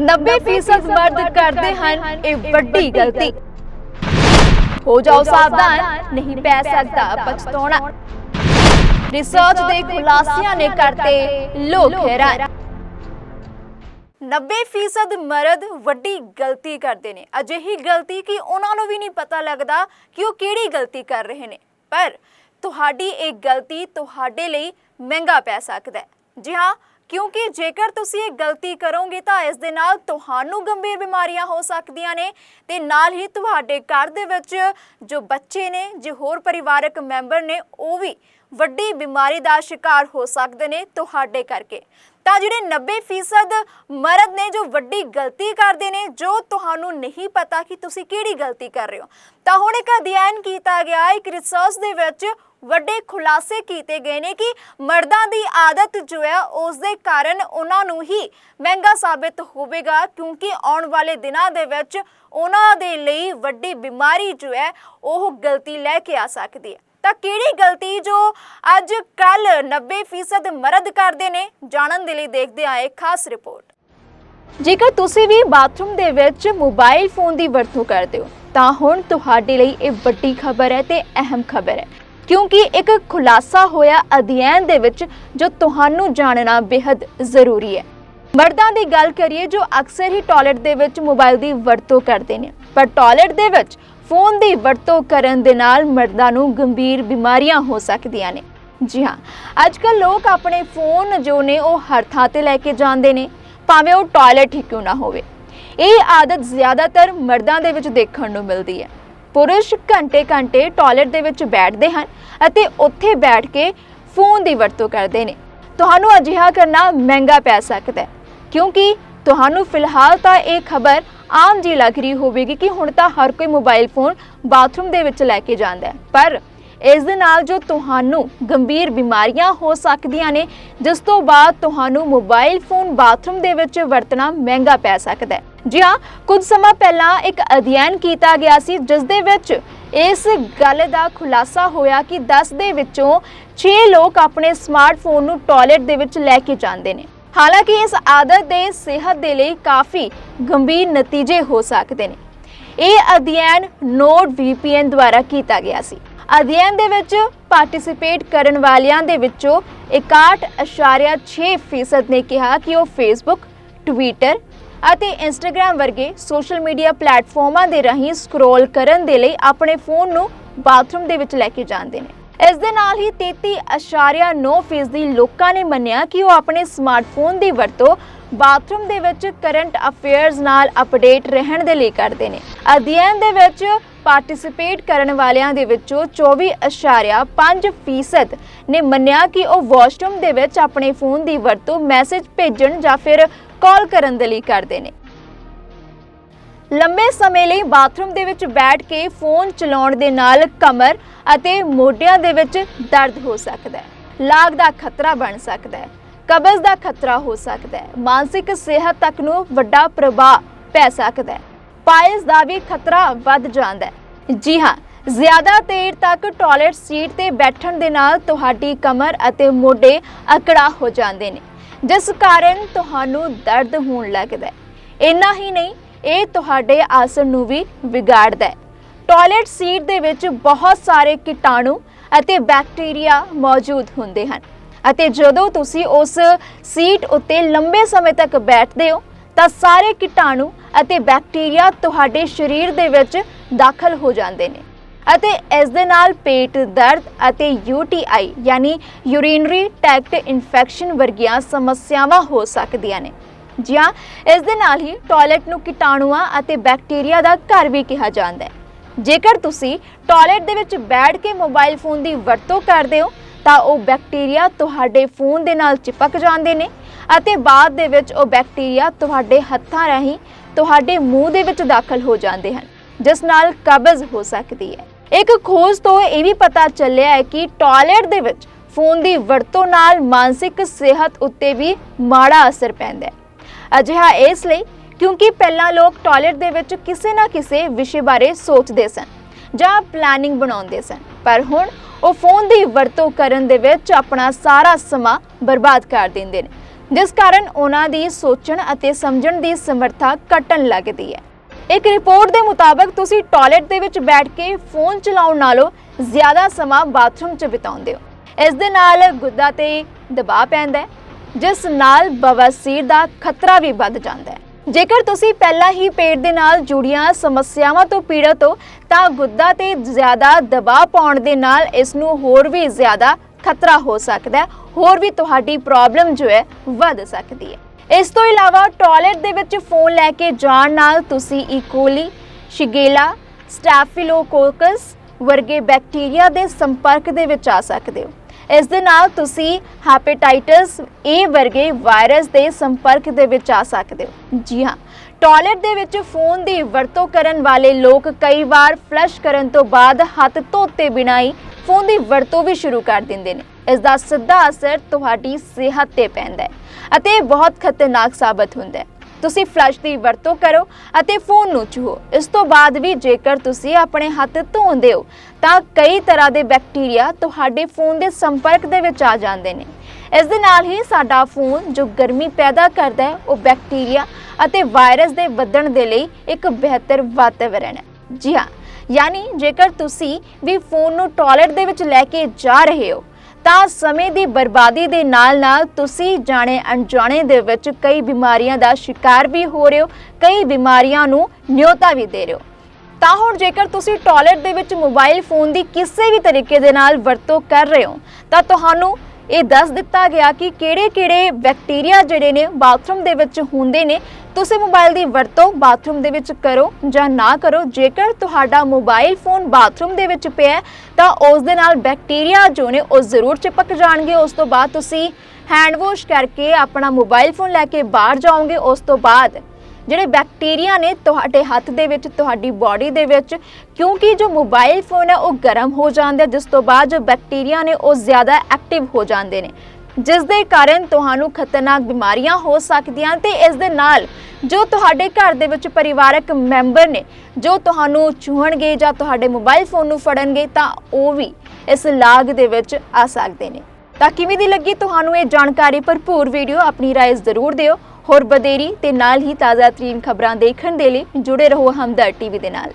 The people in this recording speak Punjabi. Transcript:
90% ਮਰਦ ਕਰਦੇ ਹਨ ਇਹ ਵੱਡੀ ਗਲਤੀ। ਹੋ ਜਾਓ ਸਾਵਧਾਨ ਨਹੀਂ ਪੈ ਸਕਦਾ ਪਛਤਾਉਣਾ ਰਿਸਰਚ ਦੇ ਖੁਲਾਸਿਆਂ ਨੇ ਕਰਤੇ ਲੋਕ ਹੈਰਾਨ। 90% ਮਰਦ ਵੱਡੀ ਗਲਤੀ ਕਰਦੇ ਨੇ। ਅਜਿਹੀ ਗਲਤੀ ਕਿ ਉਹਨਾਂ ਨੂੰ ਵੀ ਨਹੀਂ ਪਤਾ ਲੱਗਦਾ ਕਿ ਉਹ ਕਿਹੜੀ ਗਲਤੀ ਕਰ ਰਹੇ ਨੇ। ਪਰ ਤੁਹਾਡੀ ਇਹ ਗਲਤੀ ਤੁਹਾਡੇ ਲਈ ਮਹਿੰਗਾ ਪੈ ਸਕਦਾ ਹੈ। ਜੀ ਹਾਂ ਕਿਉਂਕਿ ਜੇਕਰ ਤੁਸੀਂ ਇਹ ਗਲਤੀ ਕਰੋਗੇ ਤਾਂ ਇਸ ਦੇ ਨਾਲ ਤੁਹਾਨੂੰ ਗੰਭੀਰ ਬਿਮਾਰੀਆਂ ਹੋ ਸਕਦੀਆਂ ਨੇ ਤੇ ਨਾਲ ਹੀ ਤੁਹਾਡੇ ਘਰ ਦੇ ਵਿੱਚ ਜੋ ਬੱਚੇ ਨੇ, ਜੋ ਹੋਰ ਪਰਿਵਾਰਕ ਮੈਂਬਰ ਨੇ, ਉਹ ਵੀ ਵੱਡੀ ਬਿਮਾਰੀ ਦਾ ਸ਼ਿਕਾਰ ਹੋ ਸਕਦੇ ਨੇ ਤੁਹਾਡੇ ਕਰਕੇ। ਤਾਂ ਜਿਹੜੇ 90% ਮਰਦ ਨੇ ਜੋ ਵੱਡੀ ਗਲਤੀ ਕਰਦੇ ਨੇ, ਜੋ ਤੁਹਾਨੂੰ ਨਹੀਂ ਪਤਾ ਕਿ ਤੁਸੀਂ ਕਿਹੜੀ ਗਲਤੀ ਕਰ ਰਹੇ ਹੋ। ਤਾਂ ਹੁਣ ਇੱਕ ਅਧਿਐਨ ਕੀਤਾ ਗਿਆ, ਇੱਕ ਰਿਸਰਚ ਦੇ ਵਿੱਚ ਵੱਡੇ ਖੁਲਾਸੇ ਕੀਤੇ ਗਏ ਨੇ ਕਿ ਮਰਦਾਂ ਦੀ ਆਦਤ ਜੋ ਹੈ ਉਸ ਦੇ ਕਾਰਨ ਉਹਨਾਂ ਨੂੰ ਹੀ ਮਹਿੰਗਾ ਸਾਬਿਤ ਹੋਵੇਗਾ, ਕਿਉਂਕਿ ਆਉਣ ਵਾਲੇ ਦਿਨਾਂ ਦੇ ਵਿੱਚ ਉਹਨਾਂ ਦੇ ਲਈ ਵੱਡੀ ਬਿਮਾਰੀ ਜੋ ਹੈ, ਉਹ ਗਲਤੀ ਲੈ ਕੇ ਆ ਸਕਦੀ ਹੈ। ਤਾਂ ਕਿਹੜੀ ਗਲਤੀ ਜੋ ਅੱਜ ਕੱਲ 90% ਮਰਦ ਕਰਦੇ ਨੇ? ਜਾਣਨ ਦੇ ਲਈ ਦੇਖਦੇ ਆਏ ਖਾਸ ਰਿਪੋਰਟ। ਜੇਕਰ ਤੁਸੀਂ ਵੀ ਬਾਥਰੂਮ ਦੇ ਵਿੱਚ ਮੋਬਾਈਲ ਫੋਨ ਦੀ ਵਰਤੋਂ ਕਰਦੇ ਹੋ, ਤਾਂ ਹੁਣ ਤੁਹਾਡੇ ਲਈ ਇਹ ਵੱਡੀ ਖਬਰ ਹੈ ਤੇ ਅਹਿਮ ਖਬਰ ਹੈ। ਕਿਉਂਕਿ ਇੱਕ ਖੁਲਾਸਾ ਹੋਇਆ ਅਧਿਐਨ ਦੇ ਵਿੱਚ ਜੋ ਤੁਹਾਨੂੰ ਜਾਣਨਾ ਬੇहद ਜ਼ਰੂਰੀ ਹੈ। ਮਰਦਾਂ ਦੀ ਗੱਲ ਕਰੀਏ ਜੋ ਅਕਸਰ ਹੀ ਟਾਇਲਟ ਦੇ ਵਿੱਚ ਮੋਬਾਈਲ ਦੀ ਵਰਤੋਂ ਕਰਦੇ ਨੇ, ਪਰ ਟਾਇਲਟ ਦੇ ਵਿੱਚ ਫੋਨ ਦੀ ਵਰਤੋਂ ਕਰਨ ਦੇ ਨਾਲ ਮਰਦਾਂ ਨੂੰ ਗੰਭੀਰ ਬਿਮਾਰੀਆਂ ਹੋ ਸਕਦੀਆਂ ਨੇ। ਜੀ ਹਾਂ ਅੱਜ ਕੱਲ ਲੋਕ ਆਪਣੇ ਫੋਨ ਜੋ ਨੇ ਉਹ ਹਰ ਥਾਂ ਤੇ ਲੈ ਕੇ ਜਾਂਦੇ ਨੇ, ਭਾਵੇਂ ਉਹ ਟਾਇਲਟ ਹੀ ਕਿਉਂ ਨਾ ਹੋਵੇ। ਇਹ ਆਦਤ ਜ਼ਿਆਦਾਤਰ ਮਰਦਾਂ ਦੇ ਵਿੱਚ ਦੇਖਣ ਨੂੰ ਮਿਲਦੀ ਹੈ। ਪੁਰਸ਼ ਘੰਟੇ ਘੰਟੇ ਟਾਇਲਟ ਦੇ ਵਿੱਚ ਬੈਠਦੇ ਹਨ ਅਤੇ ਉੱਥੇ ਬੈਠ ਕੇ ਫੋਨ ਦੀ ਵਰਤੋਂ ਕਰਦੇ ਨੇ। ਤੁਹਾਨੂੰ ਅਜਿਹਾ ਕਰਨਾ ਮਹਿੰਗਾ ਪੈ ਸਕਦਾ ਹੈ, ਕਿਉਂਕਿ ਤੁਹਾਨੂੰ ਫਿਲਹਾਲ ਤਾਂ ਇਹ ਖਬਰ ਆਮ ਜੀ ਲੱਗ ਰਹੀ ਹੋਵੇਗੀ ਕਿ ਹੁਣ ਤਾਂ ਹਰ ਕੋਈ ਮੋਬਾਈਲ ਫੋਨ ਬਾਥਰੂਮ ਦੇ ਵਿੱਚ ਲੈ ਕੇ ਜਾਂਦਾ ਹੈ। ਪਰ ਇਸ ਦੇ ਨਾਲ ਜੋ ਤੁਹਾਨੂੰ ਗੰਭੀਰ ਬਿਮਾਰੀਆਂ ਹੋ ਸਕਦੀਆਂ ਨੇ, ਜਿਸ ਤੋਂ ਬਾਅਦ ਤੁਹਾਨੂੰ ਮੋਬਾਈਲ ਫੋਨ ਬਾਥਰੂਮ ਦੇ ਵਿੱਚ ਵਰਤਣਾ ਮਹਿੰਗਾ ਪੈ ਸਕਦਾ ਹੈ। ਜੀ ਹਾਂ, ਕੁਝ ਸਮਾਂ ਪਹਿਲਾਂ ਇੱਕ ਅਧਿਐਨ ਕੀਤਾ ਗਿਆ ਸੀ, ਜਿਸ ਦੇ ਵਿੱਚ ਇਸ ਗੱਲ ਦਾ ਖੁਲਾਸਾ ਹੋਇਆ ਕਿ 10 ਦੇ ਵਿੱਚੋਂ 6 ਲੋਕ ਆਪਣੇ ਸਮਾਰਟਫੋਨ ਨੂੰ ਟਾਇਲਟ ਦੇ ਵਿੱਚ ਲੈ ਕੇ ਜਾਂਦੇ ਨੇ। ਹਾਲਾਂਕਿ ਇਸ ਆਦਤ ਦੇ ਸਿਹਤ ਦੇ ਲਈ ਕਾਫੀ ਗੰਭੀਰ ਨਤੀਜੇ ਹੋ ਸਕਦੇ ਨੇ। ਇਹ ਅਧਿਐਨ ਨੋਡ VPN ਦੁਆਰਾ ਕੀਤਾ ਗਿਆ ਸੀ। ਅਧਿਐਨ ਦੇ ਵਿੱਚ ਪਾਰਟਿਸਿਪੇਟ ਕਰਨ ਵਾਲਿਆਂ ਦੇ ਵਿੱਚੋਂ 61.6% ਨੇ ਕਿਹਾ ਕਿ ਉਹ ਫੇਸਬੁੱਕ ਟਵਿੱਟਰ ਅਤੇ ਇੰਸਟਾਗ੍ਰam ਵਰਗੇ ਸੋਸ਼ਲ ਮੀਡੀਆ ਪਲੇਟਫਾਰਮਾਂ ਦੇ ਰਾਹੀਂ ਸਕਰੋਲ ਕਰਨ ਦੇ ਲਈ ਆਪਣੇ ਫੋਨ ਨੂੰ ਬਾਥਰੂਮ ਦੇ ਵਿੱਚ ਲੈ ਕੇ ਜਾਂਦੇ ਨੇ। ਇਸ ਦੇ ਨਾਲ ਹੀ 33.9% ਲੋਕਾਂ ਨੇ ਮੰਨਿਆ ਕਿ ਉਹ ਆਪਣੇ ਸਮਾਰਟਫੋਨ ਦੀ ਵਰਤੋਂ ਬਾਥਰੂਮ ਦੇ ਵਿੱਚ ਕਰੰਟ ਅਫੇਅਰਸ ਨਾਲ ਅਪਡੇਟ ਰਹਿਣ ਦੇ ਲਈ ਕਰਦੇ ਨੇ। ਅਧਿਐਨ ਦੇ ਵਿੱਚ ਪਾਰਟਿਸਿਪੇਟ ਕਰਨ ਵਾਲਿਆਂ ਦੇ ਵਿੱਚੋਂ 24.5% ਨੇ ਮੰਨਿਆ ਕਿ ਉਹ ਵਾਸ਼ਰੂਮ ਦੇ ਵਿੱਚ ਆਪਣੇ ਫੋਨ ਦੀ ਵਰਤੋਂ ਮੈਸੇਜ ਭੇਜਣ ਜਾਂ ਫਿਰ ਕਾਲ ਕਰਨ ਦੇ ਲਈ ਕਰਦੇ ਨੇ। ਲੰਬੇ ਸਮੇਂ ਲਈ ਬਾਥਰੂਮ ਦੇ ਵਿੱਚ ਬੈਠ ਕੇ ਫੋਨ ਚਲਾਉਣ ਦੇ ਨਾਲ ਕਮਰ ਅਤੇ ਮੋਢਿਆਂ ਦੇ ਵਿੱਚ ਦਰਦ ਹੋ ਸਕਦਾ ਹੈ, ਲਾਗ ਦਾ ਖਤਰਾ ਬਣ ਸਕਦਾ ਹੈ, ਕਬਜ਼ ਦਾ ਖਤਰਾ ਹੋ ਸਕਦਾ ਹੈ, ਮਾਨਸਿਕ ਸਿਹਤ ਤੱਕ ਨੂੰ ਵੱਡਾ ਪ੍ਰਭਾਵ ਪੈ ਸਕਦਾ ਹੈ, ਪਾਇਲਸ ਦਾ ਵੀ ਖਤਰਾ ਵੱਧ ਜਾਂਦਾ ਹੈ। ਜੀ ਹਾਂ, ਜ਼ਿਆਦਾ ਦੇਰ ਤੱਕ ਟਾਇਲਟ ਸੀਟ ਤੇ ਬੈਠਣ ਦੇ ਨਾਲ ਤੁਹਾਡੀ ਕਮਰ ਅਤੇ ਮੋਢੇ ਅਕੜਾ ਹੋ ਜਾਂਦੇ ਨੇ, ਜਿਸ ਕਾਰਨ ਤੁਹਾਨੂੰ ਦਰਦ ਹੋਣ ਲੱਗਦਾ ਹੈ। ਇੰਨਾ ਹੀ ਨਹੀਂ ਇਹ ਤੁਹਾਡੇ ਆਸਣ ਨੂੰ ਵੀ ਵਿਗਾੜਦਾ ਹੈ। ਟਾਇਲਟ ਸੀਟ ਦੇ ਵਿੱਚ ਬਹੁਤ ਸਾਰੇ ਕੀਟਾਣੂ ਅਤੇ ਬੈਕਟੀਰੀਆ ਮੌਜੂਦ ਹੁੰਦੇ ਹਨ। ਅਤੇ ਜਦੋਂ ਤੁਸੀਂ ਉਸ ਸੀਟ ਉੱਤੇ ਲੰਬੇ ਸਮੇਂ ਤੱਕ ਬੈਠਦੇ ਹੋ, ਤਾਂ ਸਾਰੇ ਕੀਟਾਣੂ ਅਤੇ ਬੈਕਟੀਰੀਆ ਤੁਹਾਡੇ ਸਰੀਰ ਦੇ ਵਿੱਚ ਦਾਖਲ ਹੋ ਜਾਂਦੇ ਨੇ। ਅਤੇ ਇਸ ਦੇ ਨਾਲ ਪੇਟ ਦਰਦ ਅਤੇ ਯੂਟੀਆਈ ਯਾਨੀ ਯੂਰੀਨਰੀ ਟ੍ਰੈਕਟ ਇਨਫੈਕਸ਼ਨ ਵਰਗੀਆਂ ਸਮੱਸਿਆਵਾਂ ਹੋ ਸਕਦੀਆਂ ਨੇ। ਜੀ ਹਾਂ ਇਸ ਦੇ ਨਾਲ ਹੀ ਟਾਇਲਟ ਨੂੰ ਕੀਟਾਣੂਆਂ ਅਤੇ ਬੈਕਟੀਰੀਆ ਦਾ ਘਰ ਵੀ ਕਿਹਾ ਜਾਂਦਾ ਹੈ। ਜੇਕਰ ਤੁਸੀਂ ਟਾਇਲਟ ਦੇ ਵਿੱਚ ਬੈਠ ਕੇ ਮੋਬਾਈਲ ਫੋਨ ਦੀ ਵਰਤੋਂ ਕਰਦੇ ਹੋ, ਤਾਂ ਉਹ ਬੈਕਟੀਰੀਆ ਤੁਹਾਡੇ ਫੋਨ ਦੇ ਨਾਲ ਚਿਪਕ ਜਾਂਦੇ ਨੇ ਅਤੇ ਬਾਅਦ ਦੇ ਵਿੱਚ ਉਹ ਬੈਕਟੀਰੀਆ ਤੁਹਾਡੇ ਹੱਥਾਂ ਰਾਹੀਂ ਤੁਹਾਡੇ ਮੂੰਹ ਦੇ ਵਿੱਚ ਦਾਖਲ ਹੋ ਜਾਂਦੇ ਹਨ, ਜਿਸ ਨਾਲ ਕਬਜ਼ ਹੋ ਸਕਦੀ ਹੈ। ਇੱਕ ਖੋਜ ਤੋਂ ਇਹ ਵੀ ਪਤਾ ਚੱਲਿਆ ਹੈ ਕਿ ਟਾਇਲਟ ਦੇ ਵਿੱਚ ਫੋਨ ਦੀ ਵਰਤੋਂ ਨਾਲ ਮਾਨਸਿਕ ਸਿਹਤ ਉੱਤੇ ਵੀ ਮਾੜਾ ਅਸਰ ਪੈਂਦਾ ਹੈ। ਅਜਿਹਾ ਇਸ ਲਈ ਕਿਉਂਕਿ ਪਹਿਲਾਂ ਲੋਕ ਟਾਇਲਟ ਦੇ ਵਿੱਚ ਕਿਸੇ ਨਾ ਕਿਸੇ ਵਿਸ਼ੇ ਬਾਰੇ ਸੋਚਦੇ ਸਨ ਜਾਂ ਪਲੈਨਿੰਗ ਬਣਾਉਂਦੇ ਸਨ। ਪਰ ਹੁਣ ਉਹ ਫੋਨ ਦੀ ਵਰਤੋਂ ਕਰਨ ਦੇ ਵਿੱਚ ਆਪਣਾ ਸਾਰਾ ਸਮਾਂ ਬਰਬਾਦ ਕਰ ਦਿੰਦੇ ਨੇ, ਜਿਸ ਕਾਰਨ ਉਹਨਾਂ ਦੀ ਸੋਚਣ ਅਤੇ ਸਮਝਣ ਦੀ ਸਮਰੱਥਾ ਘਟਣ ਲੱਗਦੀ ਹੈ। ਇੱਕ ਰਿਪੋਰਟ ਦੇ ਮੁਤਾਬਕ ਤੁਸੀਂ ਟਾਇਲਟ ਦੇ ਵਿੱਚ ਬੈਠ ਕੇ ਫੋਨ ਚਲਾਉਣ ਨਾਲੋਂ ਜ਼ਿਆਦਾ ਸਮਾਂ ਬਾਥਰੂਮ 'ਚ ਬਿਤਾਉਂਦੇ ਹੋ। ਇਸ ਦੇ ਨਾਲ ਗੁੱਦਾ ਤੇ ਦਬਾਅ ਪੈਂਦਾ ਹੈ। ਜਿਸ ਨਾਲ ਬਵਾਸੀਰ ਦਾ ਖਤਰਾ ਵੀ ਵੱਧ ਜਾਂਦਾ ਹੈ। ਜੇਕਰ ਤੁਸੀਂ ਪਹਿਲਾਂ ਹੀ ਪੇਟ ਦੇ ਨਾਲ ਜੁੜੀਆਂ ਸਮੱਸਿਆਵਾਂ ਤੋਂ ਪੀੜਤ ਹੋ, ਤਾਂ ਗੁੱਦਾ ਤੇ ਜ਼ਿਆਦਾ ਦਬਾਅ ਪਾਉਣ ਦੇ ਨਾਲ ਇਸ ਨੂੰ ਹੋਰ ਵੀ ਜ਼ਿਆਦਾ ਖਤਰਾ ਹੋ ਸਕਦਾ ਹੈ। ਹੋਰ ਵੀ ਤੁਹਾਡੀ ਪ੍ਰੋਬਲਮ ਜੋ ਹੈ, ਵੱਧ ਸਕਦੀ ਹੈ। ਇਸ ਤੋਂ ਇਲਾਵਾ ਟਾਇਲਟ ਦੇ ਵਿੱਚ ਫੋਨ ਲੈ ਕੇ ਜਾਣ ਨਾਲ ਤੁਸੀਂ e. ਈਕੋਲੀ ਸ਼ਿਗੇਲਾ, ਸਟੈਫਿਲੋਕੋਕਸ ਵਰਗੇ ਬੈਕਟੀਰੀਆ ਦੇ ਸੰਪਰਕ ਦੇ ਵਿੱਚ ਆ ਸਕਦੇ ਹੋ। ਇਸ ਦੇ ਨਾਲ ਤੁਸੀਂ ਹੈਪੇਟਾਈਟਸ ਏ ਵਰਗੇ ਵਾਇਰਸ ਦੇ ਸੰਪਰਕ ਦੇ ਵਿੱਚ ਆ ਸਕਦੇ ਹੋ। ਜੀ ਹਾਂ ਟਾਇਲਟ ਦੇ ਵਿੱਚ ਫੋਨ ਦੀ ਵਰਤੋਂ ਕਰਨ ਵਾਲੇ ਲੋਕ ਕਈ ਵਾਰ ਫਲਸ਼ ਕਰਨ ਤੋਂ ਬਾਅਦ ਹੱਥ ਧੋਤੇ ਬਿਨਾਂ ਹੀ ਫੋਨ ਦੀ ਵਰਤੋਂ ਵੀ ਸ਼ੁਰੂ ਕਰ ਦਿੰਦੇ ਨੇ। ਇਸ ਦਾ ਸਿੱਧਾ ਅਸਰ ਤੁਹਾਡੀ ਸਿਹਤ ਤੇ ਪੈਂਦਾ ਹੈ ਅਤੇ ਬਹੁਤ ਖਤਰਨਾਕ ਸਾਬਤ ਹੁੰਦਾ ਹੈ। ਤੁਸੀਂ ਫਲਸ਼ ਦੀ ਵਰਤੋਂ ਕਰੋ ਅਤੇ ਫੋਨ ਨੂੰ ਛੂਹੋ ਇਸ ਤੋਂ ਬਾਅਦ ਵੀ ਜੇਕਰ ਤੁਸੀਂ ਆਪਣੇ ਹੱਥ ਧੋਂਦੇ ਹੋ, ਤਾਂ ਕਈ ਤਰ੍ਹਾਂ ਦੇ ਬੈਕਟੀਰੀਆ ਤੁਹਾਡੇ ਫੋਨ ਦੇ ਸੰਪਰਕ ਦੇ ਵਿੱਚ ਆ ਜਾਂਦੇ ਨੇ। ਇਸ ਦੇ ਨਾਲ ਹੀ ਸਾਡਾ ਫੋਨ ਜੋ ਗਰਮੀ ਪੈਦਾ ਕਰਦਾ ਹੈ, ਉਹ ਬੈਕਟੀਰੀਆ ਅਤੇ ਵਾਇਰਸ ਦੇ ਵਧਣ ਦੇ ਲਈ ਇੱਕ ਬਿਹਤਰ ਵਾਤਾਵਰਣ ਹੈ। ਜੀ ਹਾਂ, ਯਾਨੀ ਜੇਕਰ ਤੁਸੀਂ ਵੀ ਫੋਨ ਨੂੰ ਟਾਇਲਟ ਦੇ ਵਿੱਚ ਲੈ ਕੇ ਜਾ ਰਹੇ ਹੋ ਤਾਂ ਸਮੇਂ ਦੀ ਬਰਬਾਦੀ ਦੇ ਨਾਲ-ਨਾਲ ਤੁਸੀਂ ਜਾਣੇ ਅਣਜਾਣੇ ਦੇ ਵਿੱਚ ਕਈ ਬਿਮਾਰੀਆਂ ਦਾ ਸ਼ਿਕਾਰ ਵੀ ਹੋ ਰਹੇ ਹੋ, ਕਈ ਬਿਮਾਰੀਆਂ ਨੂੰ ਨਿਯੋਤਾ ਵੀ ਦੇ ਰਹੇ ਹੋ। ਤਾਂ ਹੁਣ ਜੇਕਰ ਤੁਸੀਂ ਟਾਇਲਟ ਦੇ ਵਿੱਚ ਮੋਬਾਈਲ ਫੋਨ ਦੀ ਕਿਸੇ ਵੀ ਤਰੀਕੇ ਦੇ ਨਾਲ ਵਰਤੋਂ ਕਰ ਰਹੇ ਹੋ, ਤਾਂ ਤੁਹਾਨੂੰ ਇਹ ਦੱਸ ਦਿੱਤਾ ਗਿਆ ਕਿ ਕਿਹੜੇ-ਕਿਹੜੇ ਬੈਕਟੀਰੀਆ ਜਿਹੜੇ ਨੇ ਬਾਥਰੂਮ ਦੇ ਵਿੱਚ ਹੁੰਦੇ ਨੇ ਤੁਸੀਂ ਮੋਬਾਈਲ ਦੀ ਵਰਤੋਂ ਬਾਥਰੂਮ ਦੇ ਵਿੱਚ ਕਰੋ ਜਾਂ ਨਾ ਕਰੋ ਜੇਕਰ ਤੁਹਾਡਾ ਮੋਬਾਈਲ ਫੋਨ ਬਾਥਰੂਮ ਦੇ ਵਿੱਚ ਪਿਆ ਹੈ, ਤਾਂ ਉਸ ਦੇ ਨਾਲ ਬੈਕਟੀਰੀਆ ਜੋ ਨੇ ਉਹ ਜ਼ਰੂਰ ਚਿਪਕ ਜਾਣਗੇ। ਉਸ ਤੋਂ ਬਾਅਦ ਤੁਸੀਂ ਹੈਂਡ ਵਾਸ਼ ਕਰਕੇ ਆਪਣਾ ਮੋਬਾਈਲ ਫੋਨ ਲੈ ਕੇ ਬਾਹਰ ਜਾਓਗੇ। ਉਸ ਤੋਂ ਬਾਅਦ ਜਿਹੜੇ ਬੈਕਟੀਰੀਆ ਨੇ ਤੁਹਾਡੇ ਹੱਥ ਦੇ ਵਿੱਚ ਤੁਹਾਡੀ ਬਾਡੀ ਦੇ ਵਿੱਚ ਕਿਉਂਕਿ ਜੋ ਮੋਬਾਈਲ ਫੋਨ ਹੈ ਉਹ ਗਰਮ ਹੋ ਜਾਂਦਾ ਜਿਸ ਤੋਂ ਬਾਅਦ ਜੋ ਬੈਕਟੀਰੀਆ ਨੇ ਉਹ ਜ਼ਿਆਦਾ ਐਕਟਿਵ ਹੋ ਜਾਂਦੇ ਨੇ। ਜਿਸ ਦੇ ਕਾਰਨ ਤੁਹਾਨੂੰ ਖਤਰਨਾਕ ਬਿਮਾਰੀਆਂ ਹੋ ਸਕਦੀਆਂ ਤੇ ਇਸ ਦੇ ਨਾਲ ਜੋ ਤੁਹਾਡੇ ਘਰ ਦੇ ਵਿੱਚ ਪਰਿਵਾਰਕ ਮੈਂਬਰ ਨੇ, ਜੋ ਤੁਹਾਨੂੰ ਚੂਹਣਗੇ ਜਾਂ ਤੁਹਾਡੇ ਮੋਬਾਈਲ ਫੋਨ ਨੂੰ ਫੜਨਗੇ ਤਾਂ ਉਹ ਵੀ ਇਸ ਲਾਗ ਦੇ ਵਿੱਚ ਆ ਸਕਦੇ ਨੇ। ਤਾਂ ਕਿਵੇਂ ਦੀ ਲੱਗੀ ਤੁਹਾਨੂੰ ਇਹ ਜਾਣਕਾਰੀ? ਭਰਪੂਰ ਵੀਡੀਓ ਆਪਣੀ ਰਾਏ ਜ਼ਰੂਰ ਦਿਓ। ਹੋਰ ਬਦੇਰੀ ਤੇ ਨਾਲ ਹੀ ਤਾਜ਼ਾ ਤਰੀਨ ਖਬਰਾਂ ਦੇਖਣ ਦੇ ਲਈ ਜੁੜੇ ਰਹੋ ਹਮਦਰ ਟੀਵੀ ਦੇ ਨਾਲ।